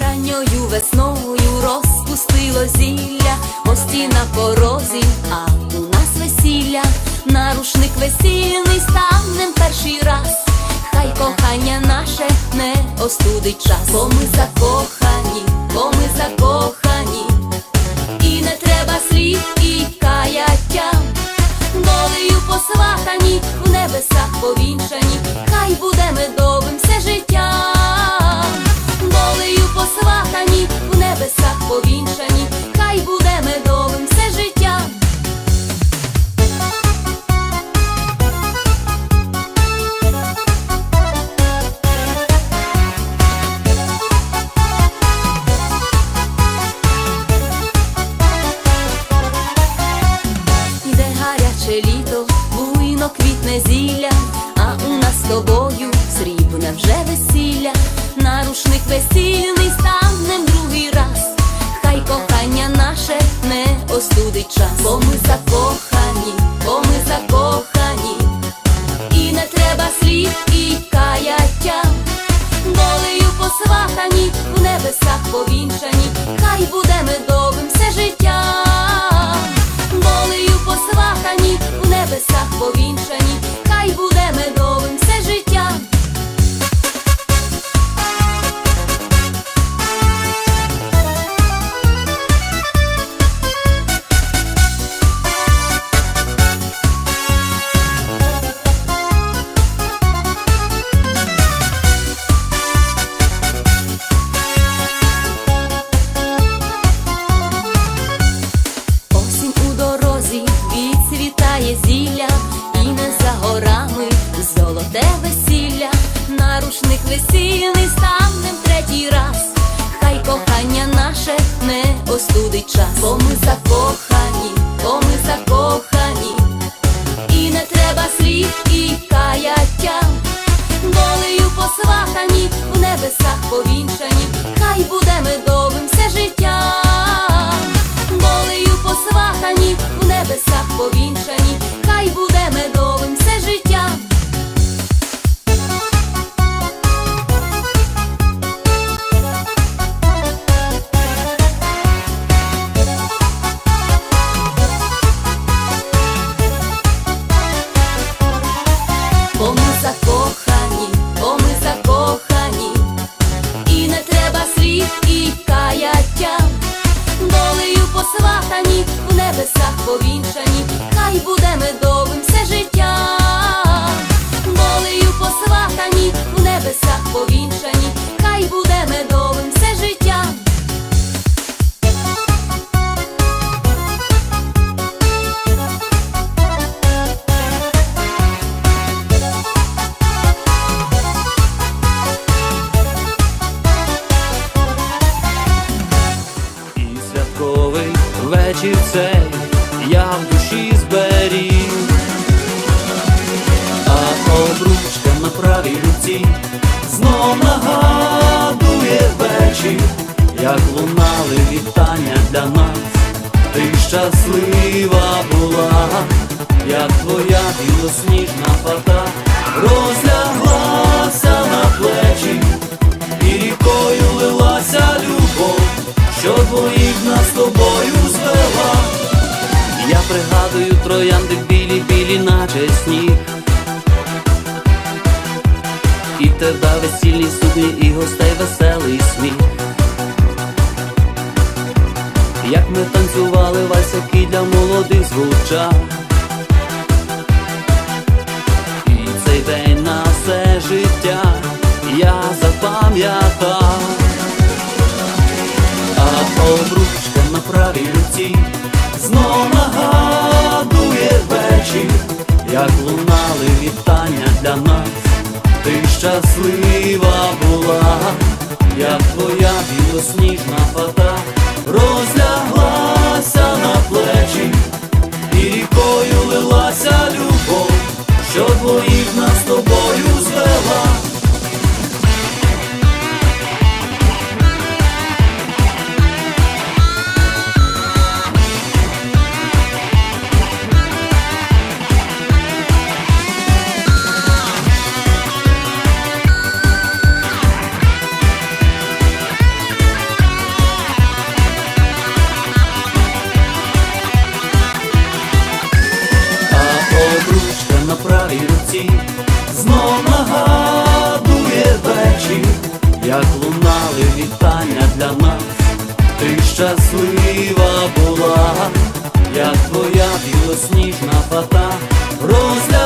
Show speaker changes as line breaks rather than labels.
Ранньою весною розпустило зілля, гості на порозі, а у нас весілля, нарушник весільний станем перший раз. Хай кохання наше не остудить час, бо ми закохані, квітне зілля, а у нас з тобою срібне вже весілля, нарушник весільний станем другий раз, хай кохання наше не остудить час, бо ми закохані, закохані, бо ми закохані, і не треба слів і каяття, долею посватані, в небесах повінчані,
я в душі зберіг, а обручка на правій руці знов нагадує вечір, як лунали вітання для нас, ти щаслива була, як твоя білосніжна фата розляглася на плечі. І рікою лилася любов, що двоїх нас тобою звела. Я пригадую троянди білі, білі, наче сніг. І тебе весільні сукні, і гостей веселий сміх. Як ми танцювали вальс, який для молодих звучав. І цей день на все життя я запам'ятав, а обручка на правій руці знов нагадує вечір, як лунали вітання для нас, ти щаслива була, як твоя білосніжна фата розляглася на плечі, і рікою лилася любов, що двоїх нас з тобою твоя білосніжна